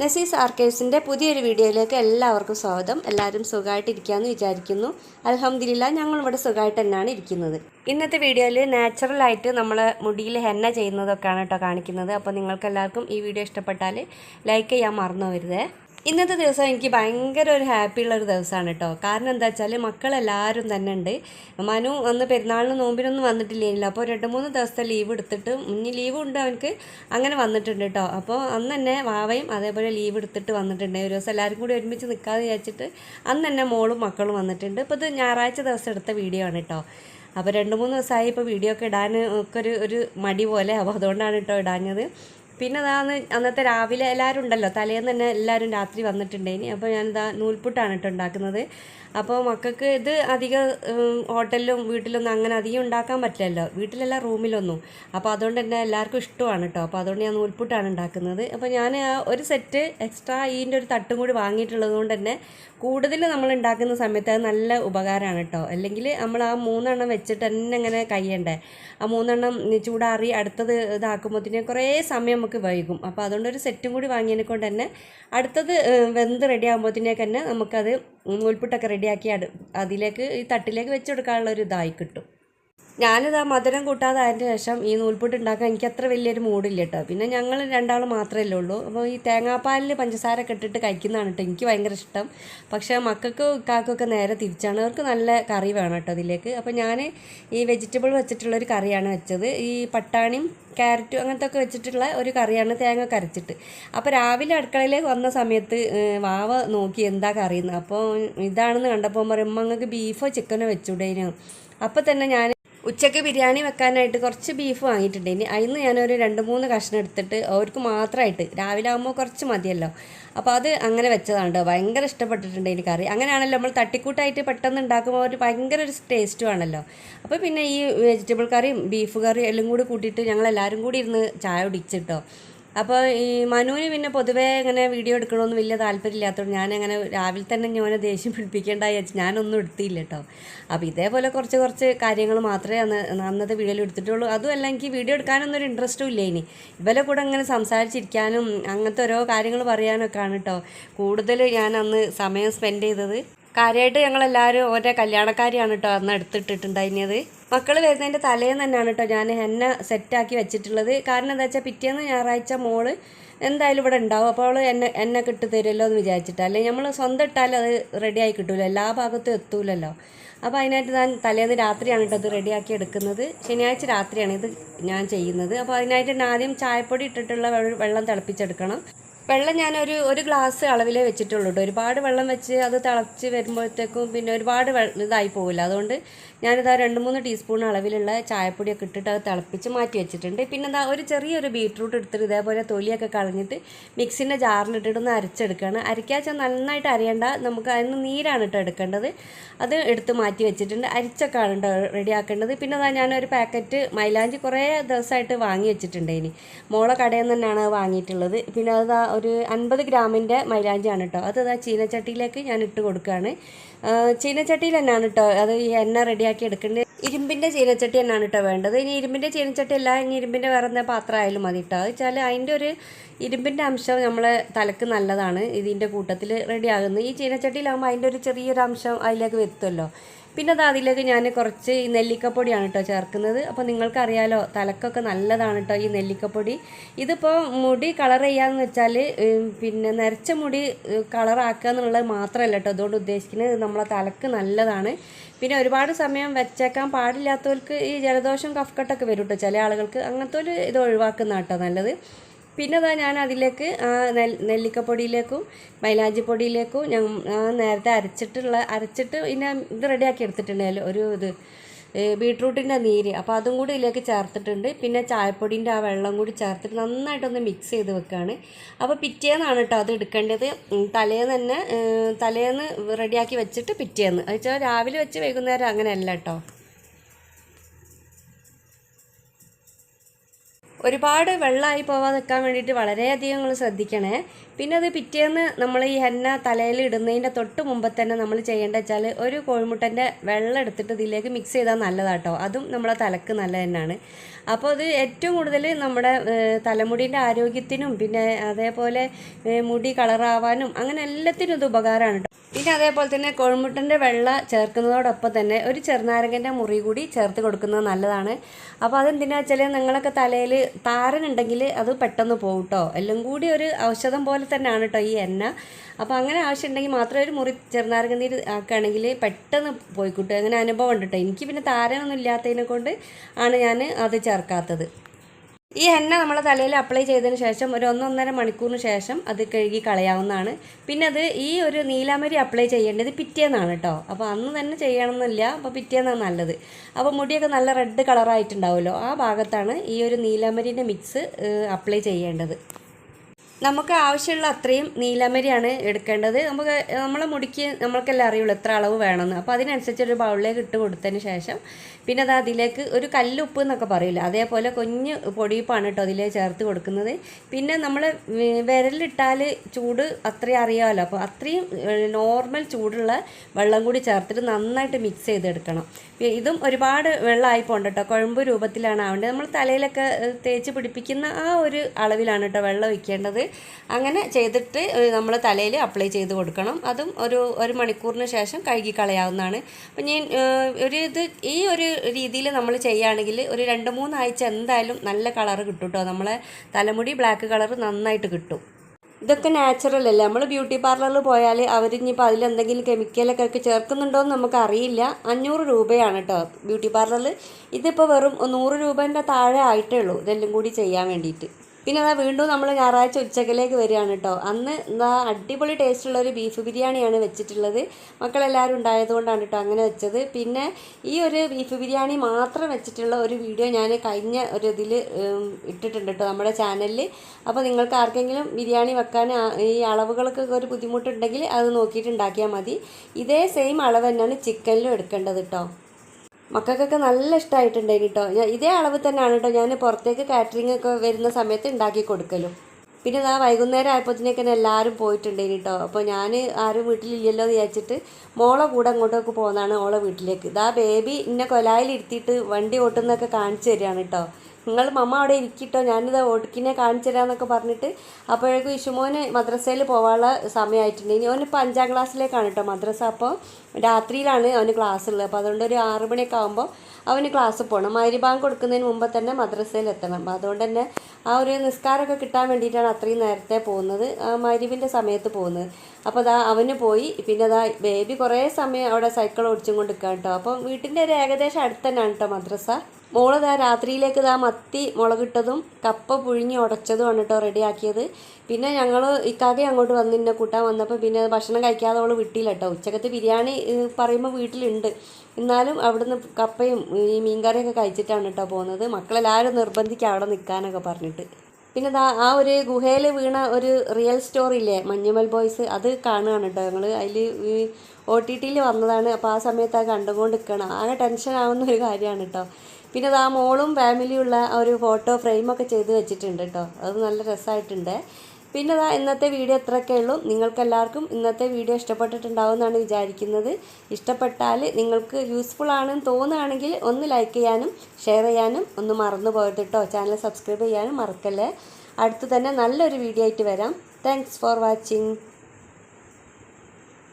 നസീസ് ആർക്കൈവ്സിന്റെ പുതിയൊരു വീഡിയോയിലേക്ക് എല്ലാവർക്കും സ്വാഗതം. എല്ലാവരും സുഖമായിട്ടിരിക്കാമെന്ന് വിചാരിക്കുന്നു. അലഹമ്മദില്ല ഞങ്ങളിവിടെ സുഖമായിട്ട് തന്നെയാണ് ഇരിക്കുന്നത്. ഇന്നത്തെ വീഡിയോയിൽ നാച്ചുറലായിട്ട് നമ്മൾ മുടിയിൽ ഹെന്ന ചെയ്യുന്നതൊക്കെയാണ് കേട്ടോ കാണിക്കുന്നത്. അപ്പോൾ നിങ്ങൾക്കെല്ലാവർക്കും ഈ വീഡിയോ ഇഷ്ടപ്പെട്ടാൽ ലൈക്ക് ചെയ്യാൻ മറന്നു വരുതേ ഇന്നത്തെ ദിവസം എനിക്ക് ഭയങ്കര ഒരു ഹാപ്പി ഉള്ള ഒരു ദിവസമാണ് കേട്ടോ കാരണം എന്താ വെച്ചാൽ മക്കളെല്ലാവരും തന്നെ ഉണ്ട്. മനു അന്ന് പെരുന്നാളിന് നോമ്പിനൊന്നും വന്നിട്ടില്ലേനില്ല. അപ്പോൾ രണ്ട് മൂന്ന് ദിവസത്തെ ലീവ് എടുത്തിട്ട് ഇനി ലീവ് ഉണ്ട് അവനക്ക് അങ്ങനെ വന്നിട്ടുണ്ട് കേട്ടോ അപ്പോൾ അന്ന് തന്നെ വാവയും അതേപോലെ ലീവ് എടുത്തിട്ട് വന്നിട്ടുണ്ട്. ഒരു ദിവസം എല്ലാവരും കൂടി ഒരുമിച്ച് നിൽക്കാതെ വിചാരിച്ചിട്ട് അന്ന് തന്നെ മോളും മക്കളും വന്നിട്ടുണ്ട്. ഇപ്പോൾ ഇത് ഞായറാഴ്ച ദിവസം എടുത്ത വീഡിയോ ആണ് കേട്ടോ അപ്പോൾ രണ്ട് മൂന്ന് ദിവസമായി ഇപ്പോൾ വീഡിയോ ഒക്കെ ഇടാൻ ഒക്കെ ഒരു ഒരു മടി പോലെ. അപ്പോൾ അതുകൊണ്ടാണ് കേട്ടോ ഇടാഞ്ഞത്. പിന്നെ അതാന്ന് അന്നത്തെ രാവിലെ എല്ലാവരും ഉണ്ടല്ലോ തലേന്ന് തന്നെ എല്ലാവരും രാത്രി വന്നിട്ടുണ്ടേനി അപ്പോൾ ഞാനിതാ നൂൽപുട്ടാണ് കേട്ടോ ഉണ്ടാക്കുന്നത്. അപ്പോൾ മക്കൾക്ക് ഇത് അധികം ഹോട്ടലിലും വീട്ടിലൊന്നും അങ്ങനെ അധികം ഉണ്ടാക്കാൻ പറ്റില്ലല്ലോ. വീട്ടിലല്ല റൂമിലൊന്നും. അപ്പോൾ അതുകൊണ്ട് തന്നെ എല്ലാവർക്കും ഇഷ്ടമാണ് കേട്ടോ അപ്പോൾ അതുകൊണ്ട് ഞാൻ നൂൽപുട്ടാണ് ഉണ്ടാക്കുന്നത്. അപ്പോൾ ഞാൻ ഒരു സെറ്റ് എക്സ്ട്രാ ഈന്റെ ഒരു തട്ടും കൂടി വാങ്ങിയിട്ടുള്ളത് കൊണ്ട് തന്നെ കൂടുതൽ നമ്മൾ ഉണ്ടാക്കുന്ന സമയത്ത് അത് നല്ല ഉപകാരമാണ് കേട്ടോ അല്ലെങ്കിൽ നമ്മൾ ആ മൂന്നെണ്ണം വെച്ചിട്ട് തന്നെ ഇങ്ങനെ കഴിയണ്ടേ. ആ മൂന്നെണ്ണം ചൂടാറി അടുത്തത് ഇതാക്കുമ്പോഴത്തേന് കുറേ സമയം നമുക്ക് വൈകും. അപ്പോൾ അതുകൊണ്ട് ഒരു സെറ്റും കൂടി വാങ്ങിയതിനെ കൊണ്ട് തന്നെ അടുത്തത് വെന്ത് റെഡി ആകുമ്പോഴത്തേക്കന്നെ നമുക്കത് നൂൽപുട്ടൊക്കെ റെഡിയാക്കി അത് അതിലേക്ക് ഈ തട്ടിലേക്ക് വെച്ച് കൊടുക്കാനുള്ള ഒരു ഇതായി കിട്ടും. ഞാനിത് ആ മധുരം കൂട്ടാതെ അതിന്റെ ശേഷം ഈ നൂൽപുട്ട് ഉണ്ടാക്കാൻ എനിക്ക് അത്ര വലിയൊരു മൂടില്ല കേട്ടോ പിന്നെ ഞങ്ങൾ രണ്ടാൾ മാത്രമേ ഉള്ളൂ. അപ്പോൾ ഈ തേങ്ങാപ്പാലിൽ പഞ്ചസാര ഒക്കെ ഇട്ടിട്ട് കഴിക്കുന്നതാണ് കേട്ടോ എനിക്ക് ഭയങ്കര ഇഷ്ടം. പക്ഷേ മക്കൾക്ക് കാക്കൊക്കെ നേരെ തിരിച്ചാണ്. അവർക്ക് നല്ല കറി വേണം കേട്ടോ ഇതിലേക്ക്. അപ്പോൾ ഞാൻ ഈ വെജിറ്റബിൾ വെച്ചിട്ടുള്ളൊരു കറിയാണ് വെച്ചത്. ഈ പട്ടാണിയും ക്യാരറ്റും അങ്ങനത്തെ ഒക്കെ വെച്ചിട്ടുള്ള ഒരു കറിയാണ് തേങ്ങ കരച്ചിട്ട്. അപ്പോൾ രാവിലെ അടുക്കളയിലേക്ക് വന്ന സമയത്ത് വാവ നോക്കി എന്താ കറിയെന്ന്. അപ്പോൾ ഇതാണെന്ന് കണ്ടപ്പോൾ പറയും അങ്ങക്ക് ബീഫോ ചിക്കനോ വെച്ചുവിടേനു അപ്പോൾ തന്നെ ഞാൻ ഉച്ചയ്ക്ക് ബിരിയാണി വെക്കാനായിട്ട് കുറച്ച് ബീഫ് വാങ്ങിയിട്ടുണ്ടായിന് അതിന് ഞാനൊരു രണ്ട് മൂന്ന് കഷ്ണം എടുത്തിട്ട് അവർക്ക് മാത്രമായിട്ട് രാവിലെ ആകുമ്പോൾ കുറച്ച് മതിയല്ലോ. അപ്പോൾ അത് അങ്ങനെ വെച്ചതാണ് കേട്ടോ ഭയങ്കര ഇഷ്ടപ്പെട്ടിട്ടുണ്ട് എനിക്ക് കറി. അങ്ങനെയാണല്ലോ നമ്മൾ തട്ടിക്കൂട്ടായിട്ട് പെട്ടെന്ന് ഉണ്ടാക്കുമ്പോൾ ഒരു ഭയങ്കര ഒരു ടേസ്റ്റും ആണല്ലോ. അപ്പോൾ പിന്നെ ഈ വെജിറ്റബിൾ കറിയും ബീഫ് കറിയും എല്ലാം കൂടി കൂട്ടിയിട്ട് ഞങ്ങൾ എല്ലാവരും കൂടി ഇരുന്ന് ചായ കുടിച്ചിട്ടോ. അപ്പോൾ ഈ മനുവിന് പിന്നെ പൊതുവേ ഇങ്ങനെ വീഡിയോ എടുക്കണമെന്ന് വലിയ താല്പര്യമില്ലാത്തതുകൊണ്ട് ഞാനങ്ങനെ രാവിലെ തന്നെ ഞാനെ ദേഷ്യം പിടിപ്പിക്കേണ്ടായി വെച്ച് ഞാനൊന്നും എടുത്തില്ല കേട്ടോ. അപ്പോൾ ഇതേപോലെ കുറച്ച് കുറച്ച് കാര്യങ്ങൾ മാത്രമേ അന്ന് അന്നത്തെ വീഡിയോയിൽ എടുത്തിട്ടുള്ളൂ. അതുമല്ല എനിക്ക് വീഡിയോ എടുക്കാനൊന്നും ഒരു ഇൻട്രസ്റ്റും ഇല്ല ഇനി. ഇവരെ കൂടെ ഇങ്ങനെ സംസാരിച്ചിരിക്കാനും അങ്ങനത്തെ ഓരോ കാര്യങ്ങൾ പറയാനൊക്കെയാണ് കേട്ടോ. കൂടുതൽ ഞാൻ അന്ന് സമയം സ്പെൻഡ് ചെയ്തത്. കാര്യമായിട്ട് ഞങ്ങളെല്ലാവരും ഓരോ കല്യാണക്കാരിയാണ് കേട്ടോ അന്ന് എടുത്തിട്ടിട്ടുണ്ടായിരുന്നത്. മക്കൾ വരുന്നതിന്റെ തലേന്ന് തന്നെയാണ് കേട്ടോ ഞാൻ എന്നെ സെറ്റാക്കി വെച്ചിട്ടുള്ളത്. കാരണം എന്താ വെച്ചാൽ പിറ്റേന്ന് ഞായറാഴ്ച മോൾ എന്തായാലും ഇവിടെ ഉണ്ടാവും. അപ്പോൾ അവൾ എന്നെ എന്നെ കിട്ടി തരുമല്ലോ എന്ന് വിചാരിച്ചിട്ട്. അല്ലെങ്കിൽ നമ്മൾ സ്വന്തം ഇട്ടാലും അത് റെഡിയായി കിട്ടൂല എല്ലാ ഭാഗത്തും എത്തൂലല്ലോ. അപ്പോൾ അതിനായിട്ട് ഞാൻ തലേന്ന് രാത്രിയാണ് കേട്ടോ ഇത് റെഡിയാക്കി എടുക്കുന്നത്. ശനിയാഴ്ച രാത്രിയാണ് ഇത് ഞാൻ ചെയ്യുന്നത്. അപ്പോൾ അതിനായിട്ട് ഞാൻ ആദ്യം ചായപ്പൊടി ഇട്ടിട്ടുള്ള വെള്ള- തിളപ്പിച്ചെടുക്കണം. വെള്ളം ഞാനൊരു ഒരു ഗ്ലാസ് അളവിലേ വെച്ചിട്ടുള്ളൂ കേട്ടോ ഒരുപാട് വെള്ളം വെച്ച് അത് തിളച്ച് വരുമ്പോഴത്തേക്കും പിന്നെ ഒരുപാട് ഇതായി പോവില്ല. അതുകൊണ്ട് ഞാനിതാ രണ്ട് മൂന്ന് ടീസ്പൂൺ അളവിലുള്ള ചായപ്പൊടിയൊക്കെ ഇട്ടിട്ട് അത് തിളപ്പിച്ച് മാറ്റി വെച്ചിട്ടുണ്ട്. പിന്നെ എന്താ ഒരു ചെറിയൊരു ബീട്രൂട്ട് എടുത്തിട്ട് ഇതേപോലെ തൊലിയൊക്കെ കളഞ്ഞിട്ട് മിക്സിന്റെ ജാറിലിട്ടിട്ട് ഒന്ന് അരച്ചെടുക്കുകയാണ് അരയ്ക്കാച്ചാൽ നന്നായിട്ട് അറിയേണ്ട നമുക്ക് അതിന് നീരാണ് കേട്ടോ എടുക്കേണ്ടത്. അത് എടുത്ത് മാറ്റി വെച്ചിട്ടുണ്ട്. അരിച്ചൊക്കെയാണ് കേട്ടോ റെഡിയാക്കേണ്ടത്. പിന്നെ അതാ ഞാനൊരു പാക്കറ്റ് മൈലാഞ്ചി കുറേ ദിവസമായിട്ട് വാങ്ങി വെച്ചിട്ടുണ്ട് ഇനി. മോളെ കടയിൽ നിന്ന് തന്നെയാണ് വാങ്ങിയിട്ടുള്ളത്. പിന്നെ അതാ ഒരു അൻപത് ഗ്രാമിന്റെ മൈലാഞ്ചിയാണ് കേട്ടോ അത് അതാ ചീനച്ചട്ടിയിലേക്ക് ഞാൻ ഇട്ട് കൊടുക്കുകയാണ് ആ, ചീനച്ചട്ടിയിൽ തന്നെയാണ് കേട്ടോ അത് ഈ എണ്ണ റെഡിയാക്കി എടുക്കേണ്ടത്. ഇരുമ്പിന്റെ ചീനച്ചട്ടി തന്നെയാണ് കേട്ടോ വേണ്ടത്. ഇനി ഇരുമ്പിന്റെ ചീനച്ചട്ടി അല്ല ഇനി ഇരുമ്പിന്റെ വേറെ എന്താ പാത്രം ആയാലും മതി കേട്ടോ വെച്ചാൽ അതിന്റെ ഒരു ഇരുമ്പിന്റെ അംശം നമ്മളെ തലക്ക് നല്ലതാണ്. ഇതിന്റെ കൂട്ടത്തിൽ റെഡിയാകുന്നത് ഈ ചീനച്ചട്ടിയിലാകുമ്പോൾ അതിന്റെ ഒരു ചെറിയൊരു അംശം അതിലേക്ക് വരുത്തുമല്ലോ പിന്നെ അത് അതിലേക്ക് ഞാൻ കുറച്ച് ഈ നെല്ലിക്കപ്പൊടിയാണ് കേട്ടോ ചേർക്കുന്നത്. അപ്പോൾ നിങ്ങൾക്കറിയാലോ തലക്കൊക്കെ നല്ലതാണ് കേട്ടോ ഈ നെല്ലിക്കപ്പൊടി. ഇതിപ്പോൾ മുടി കളർ ചെയ്യാന്ന് വെച്ചാൽ പിന്നെ നരച്ച മുടി കളറാക്കുക എന്നുള്ളത് മാത്രമല്ല കേട്ടോ അതുകൊണ്ട് ഉദ്ദേശിക്കുന്നത്. നമ്മളെ തലക്ക് നല്ലതാണ്. പിന്നെ ഒരുപാട് സമയം വെച്ചേക്കാൻ പാടില്ലാത്തവർക്ക് ഈ ജലദോഷം കഫ്കട്ടൊക്കെ വരും കേട്ടോ ചില ആളുകൾക്ക്. അങ്ങനത്തെ ഒരു ഇത് ഒഴിവാക്കുന്ന കേട്ടോ നല്ലത്. പിന്നെ അതാ ഞാൻ അതിലേക്ക് നെല്ലിക്കപ്പൊടിയിലേക്കും മൈലാഞ്ചി പൊടിയിലേക്കും ഞാൻ നേരത്തെ അരച്ചിട്ടുള്ള അരച്ചിട്ട് പിന്നെ ഇത് റെഡിയാക്കി എടുത്തിട്ടുണ്ടല്ലോ ഒരു ഇത് ബീട്രൂട്ടിന്റെ നീര്. അപ്പോൾ അതും കൂടി ഇതിലേക്ക് ചേർത്തിട്ടുണ്ട്. പിന്നെ ചായപ്പൊടിന്റെ ആ വെള്ളം കൂടി ചേർത്തിട്ട് നന്നായിട്ടൊന്ന് മിക്സ് ചെയ്ത് വെക്കുകയാണ് അപ്പോൾ പിറ്റേന്നാണ് കേട്ടോ അത് എടുക്കേണ്ടത്. തലേന്ന് തന്നെ തലേന്ന് റെഡിയാക്കി വെച്ചിട്ട് പിറ്റേന്ന്. അത് വെച്ചാൽ രാവിലെ വെച്ച് വൈകുന്നേരം അങ്ങനെയല്ല കേട്ടോ. ഒരുപാട് വെള്ളമായി പോവാതെ നിൽക്കാൻ വേണ്ടിയിട്ട് വളരെയധികം നിങ്ങൾ ശ്രദ്ധിക്കണേ. പിന്നെ അത് പിറ്റേന്ന് നമ്മൾ ഈ ഹെന്ന തലയിൽ ഇടുന്നതിന്റെ തൊട്ട് മുമ്പ് തന്നെ നമ്മൾ ചെയ്യേണ്ടത് വെച്ചാൽ ഒരു കോഴിമുട്ടന്റെ വെള്ളം എടുത്തിട്ട് ഇതിലേക്ക് മിക്സ് ചെയ്താൽ നല്ലതാട്ടോ. അതും നമ്മളെ തലക്ക് നല്ല തന്നെയാണ്. അപ്പോൾ അത് ഏറ്റവും കൂടുതൽ നമ്മുടെ തലമുടിന്റെ ആരോഗ്യത്തിനും പിന്നെ അതേപോലെ മുടി കളറാവാനും അങ്ങനെ എല്ലാത്തിനും ഇത് ഉപകാരമാണ് പിന്നെ അതേപോലെ തന്നെ കോഴിമുട്ടന്റെ വെള്ള ചേർക്കുന്നതോടൊപ്പം തന്നെ ഒരു ചെറുനാരങ്ങന്റെ മുറി കൂടി ചേർത്ത് കൊടുക്കുന്നത് നല്ലതാണ്. അപ്പോൾ അതെന്തിനാ വെച്ചാൽ നിങ്ങളൊക്കെ തലയിൽ താരനുണ്ടെങ്കിൽ അത് പെട്ടെന്ന് പോകും എല്ലാം കൂടി ഒരു ഔഷധം പോലെ തന്നെയാണ് കേട്ടോ ഈ എണ്ണ. അപ്പോൾ അങ്ങനെ ആവശ്യമുണ്ടെങ്കിൽ മാത്രം ഒരു മുറി ചെറുനാരങ്ങ നീര് ആക്കുകയാണെങ്കിൽ പെട്ടെന്ന് പോയി അങ്ങനെ അനുഭവം ഉണ്ട് കേട്ടോ എനിക്ക് പിന്നെ താരനൊന്നും ഇല്ലാത്തതിനെ കൊണ്ട് ആണ് ഞാൻ അത് ചേർക്കാത്തത്. ഈ എണ്ണ നമ്മൾ തലയിൽ അപ്ലൈ ചെയ്തതിന് ശേഷം ഒരു ഒന്നൊന്നര മണിക്കൂറിന് ശേഷം അത് കഴുകി കളയാവുന്നതാണ്. പിന്നെ അത് ഈ ഒരു നീലാമരി അപ്ലൈ ചെയ്യേണ്ടത് പിറ്റേന്നാണ് കേട്ടോ അപ്പോൾ അന്ന് തന്നെ ചെയ്യണമെന്നില്ല അപ്പോൾ പിറ്റേന്നാണ് നല്ലത്. അപ്പോൾ മുടിയൊക്കെ നല്ല റെഡ് കളറായിട്ടുണ്ടാവുമല്ലോ. ആ ഭാഗത്താണ് ഈ ഒരു നീലാമരിന്റെ മിക്സ് അപ്ലൈ ചെയ്യേണ്ടത്. നമുക്ക് ആവശ്യമുള്ള അത്രയും നീലമരിയാണ് എടുക്കേണ്ടത്. നമുക്ക് നമ്മളെ മുടിക്ക് നമ്മൾക്കെല്ലാം അറിയുള്ളൂ എത്ര അളവ് വേണമെന്ന്. അപ്പോൾ അതിനനുസരിച്ച് ഒരു ബൗളിലേക്ക് ഇട്ട് കൊടുത്തതിന് ശേഷം പിന്നെ അത് അതിലേക്ക് ഒരു കല്ലുപ്പ് എന്നൊക്കെ പറയില്ല അതേപോലെ കുഞ്ഞ് പൊടിയിപ്പാണ് കേട്ടോ അതിലേക്ക് ചേർത്ത് കൊടുക്കുന്നത്. പിന്നെ നമ്മൾ വിരലിട്ടാൽ ചൂട് അത്രയും അറിയാമല്ലോ. അപ്പോൾ അത്രയും നോർമൽ ചൂടുള്ള വെള്ളം കൂടി ചേർത്തിട്ട് നന്നായിട്ട് മിക്സ് ചെയ്തെടുക്കണം. ഇതും ഒരുപാട് വെള്ളമായി പോകണ്ട കേട്ടോ. കുഴമ്പ് രൂപത്തിലാണ് ആവേണ്ടത്. നമ്മൾ തലയിലൊക്കെ തേച്ച് പിടിപ്പിക്കുന്ന ആ ഒരു അളവിലാണ് കേട്ടോ വെള്ളം ഒഴിക്കേണ്ടത്. അങ്ങനെ ചെയ്തിട്ട് നമ്മൾ തലയിൽ അപ്ലൈ ചെയ്ത് കൊടുക്കണം. അതും ഒരു ഒരു മണിക്കൂറിന് ശേഷം കഴുകി കളയാവുന്നതാണ്. അപ്പം ഞാൻ ഒരു ഇത് ഈ ഒരു രീതിയിൽ നമ്മൾ ചെയ്യുകയാണെങ്കിൽ ഒരു രണ്ട് മൂന്നാഴ്ച എന്തായാലും നല്ല കളർ കിട്ടും കേട്ടോ നമ്മളെ തലമുടി ബ്ലാക്ക് കളർ നന്നായിട്ട് കിട്ടും. ഇതൊക്കെ നാച്ചുറൽ അല്ലേ? നമ്മൾ ബ്യൂട്ടി പാർലറിൽ പോയാൽ അവരിനിപ്പോൾ അതിലെന്തെങ്കിലും കെമിക്കലൊക്കെ ചേർക്കുന്നുണ്ടോ എന്ന് നമുക്ക് അറിയില്ല. അഞ്ഞൂറ് രൂപയാണ് കേട്ടോ ബ്യൂട്ടി പാർലറിൽ ഇതിപ്പോൾ വെറും നൂറ് രൂപേന്റെ താഴെ ആയിട്ടേ ഉള്ളൂ. ഇതെല്ലാം കൂടി ചെയ്യാൻ വേണ്ടിയിട്ട്. പിന്നെ അതാ വീണ്ടും നമ്മൾ ഞായറാഴ്ച ഉച്ചക്കലേക്ക് വരികയാണ് കേട്ടോ അന്ന് എന്താ അടിപൊളി ടേസ്റ്റുള്ള ഒരു ബീഫ് ബിരിയാണിയാണ് വെച്ചിട്ടുള്ളത്. മക്കളെല്ലാവരും ഉണ്ടായതുകൊണ്ടാണ് കേട്ടോ അങ്ങനെ വെച്ചത്. പിന്നെ ഈ ഒരു ബീഫ് ബിരിയാണി മാത്രം വെച്ചിട്ടുള്ള ഒരു വീഡിയോ ഞാൻ കഴിഞ്ഞ ഒരു ഇതിൽ ഇട്ടിട്ടുണ്ട് കേട്ടോ നമ്മുടെ ചാനലിൽ അപ്പോൾ നിങ്ങൾക്ക് ആർക്കെങ്കിലും ബിരിയാണി വെക്കാൻ ഈ അളവുകൾക്കൊക്കെ ഒരു ബുദ്ധിമുട്ടുണ്ടെങ്കിൽ അത് നോക്കിയിട്ട് ഉണ്ടാക്കിയാൽ മതി. ഇതേ സെയിം അളവ് തന്നെയാണ് ചിക്കനിലും എടുക്കേണ്ടത് കേട്ടോ മക്കൾക്കൊക്കെ നല്ല ഇഷ്ടമായിട്ടുണ്ട് കേട്ടോ. ഇതേ അളവ് തന്നെയാണ് കേട്ടോ. ഞാൻ പുറത്തേക്ക് കാറ്ററിംഗ് ഒക്കെ വരുന്ന സമയത്ത് ഉണ്ടാക്കി കൊടുക്കലും. പിന്നെ ഇതാ വൈകുന്നേരം ആയപ്പോഴത്തേക്ക് എല്ലാവരും പോയിട്ടുണ്ട് കേട്ടോ. അപ്പോൾ ഞാൻ ആരും വീട്ടിലില്ലല്ലോ എന്ന് വിചാരിച്ചിട്ട് മോളെ കൂടെ അങ്ങോട്ടൊക്കെ പോകുന്നതാണ് ഓളെ വീട്ടിലേക്ക്. ഇതാ ബേബി ഇന്ന കൊലായിലിരുത്തിയിട്ട് വണ്ടി ഓട്ടുന്നൊക്കെ കാണിച്ചു തരികയാണ് കേട്ടോ. നിങ്ങൾ മമ്മ അവിടെ ഇരിക്കിട്ടോ ഞാനിത് ഒടുക്കിനെ കാണിച്ചു തരാമെന്നൊക്കെ പറഞ്ഞിട്ട് അപ്പോഴേക്കും ഇഷുമോന് മദ്രസയിൽ പോകാനുള്ള സമയമായിട്ടുണ്ട് ഇനി അവനിപ്പോൾ അഞ്ചാം ക്ലാസ്സിലേക്കാണ് കേട്ടോ മദ്രസ. അപ്പോൾ രാത്രിയിലാണ് അവന് ക്ലാസ് ഉള്ളത്. അപ്പോൾ അതുകൊണ്ട് ഒരു ആറ് മണിയൊക്കെ ആകുമ്പോൾ അവന് ക്ലാസ് പോകണം മൈരിബാങ്ക് കൊടുക്കുന്നതിന് മുമ്പ് തന്നെ മദ്രസയിൽ എത്തണം. അപ്പോൾ അതുകൊണ്ട് തന്നെ ആ ഒരു നിസ്കാരമൊക്കെ കിട്ടാൻ വേണ്ടിയിട്ടാണ് അത്രയും നേരത്തെ പോകുന്നത്. മരിവിന്റെ സമയത്ത് പോകുന്നത്. അപ്പോൾ അതാ അവന് പോയി. പിന്നെ അതാ ബേബി കുറേ സമയം അവിടെ സൈക്കിൾ ഓടിച്ചും കൊണ്ട് നിൽക്കാം കേട്ടോ അപ്പം വീട്ടിന്റെ ഒരു ഏകദേശം അടുത്ത് തന്നെയാണ് കേട്ടോ മദ്രസ. മോൾ ഇതാ രാത്രിയിലേക്ക് ഇതാ മത്തി മുളകിട്ടതും കപ്പ പുഴുങ്ങി ഉടച്ചതുമാണ് കേട്ടോ റെഡിയാക്കിയത്. പിന്നെ ഞങ്ങൾ ഇക്കാകെ അങ്ങോട്ട് വന്ന് എന്നെ കൂട്ടാൻ വന്നപ്പോൾ പിന്നെ ഭക്ഷണം കഴിക്കാതെ അവൾ വിട്ടില്ല കേട്ടോ. ഉച്ചക്കത്തെ ബിരിയാണി പറയുമ്പോൾ വീട്ടിലുണ്ട്. എന്നാലും അവിടുന്ന് കപ്പയും ഈ മീൻകറിയൊക്കെ കഴിച്ചിട്ടാണ് കേട്ടോ പോകുന്നത്. മക്കളെല്ലാവരും നിർബന്ധിക്കുക അവിടെ നിൽക്കാനൊക്കെ പറഞ്ഞിട്ട്. പിന്നെ ആ ഒരു ഗുഹയിൽ വീണ ഒരു റിയൽ സ്റ്റോറി ഇല്ലേ? മഞ്ഞുമൽ ബോയ്സ് അത് കാണുകയാണ് കേട്ടോ ഞങ്ങൾ അതിൽ ഒ ടി ടിയിൽ വന്നതാണ്. അപ്പോൾ ആ സമയത്ത് അത് കണ്ടുകൊണ്ട് നിൽക്കണം ആകെ ടെൻഷൻ ആവുന്ന ഒരു കാര്യമാണ് കേട്ടോ. പിന്നെ അത് ആ മോളും ഫാമിലിയുള്ള ഒരു ഫോട്ടോ ഫ്രെയിമൊക്കെ ചെയ്ത് വെച്ചിട്ടുണ്ട് കേട്ടോ അത് നല്ല രസമായിട്ടുണ്ട് പിന്നെ അതാ ഇന്നത്തെ വീഡിയോ ഇത്രയൊക്കെ ഉള്ളൂ. നിങ്ങൾക്കെല്ലാവർക്കും ഇന്നത്തെ വീഡിയോ ഇഷ്ടപ്പെട്ടിട്ടുണ്ടാവും എന്നാണ് വിചാരിക്കുന്നത്. ഇഷ്ടപ്പെട്ടാൽ നിങ്ങൾക്ക് യൂസ്ഫുൾ ആണെന്ന് തോന്നുകയാണെങ്കിൽ ഒന്ന് ലൈക്ക് ചെയ്യാനും ഷെയർ ചെയ്യാനും ഒന്ന് മറന്നു പോയത് കേട്ടോ ചാനൽ സബ്സ്ക്രൈബ് ചെയ്യാനും മറക്കല്ലേ. അടുത്ത് തന്നെ നല്ലൊരു വീഡിയോ ആയിട്ട് വരാം. Thanks for watching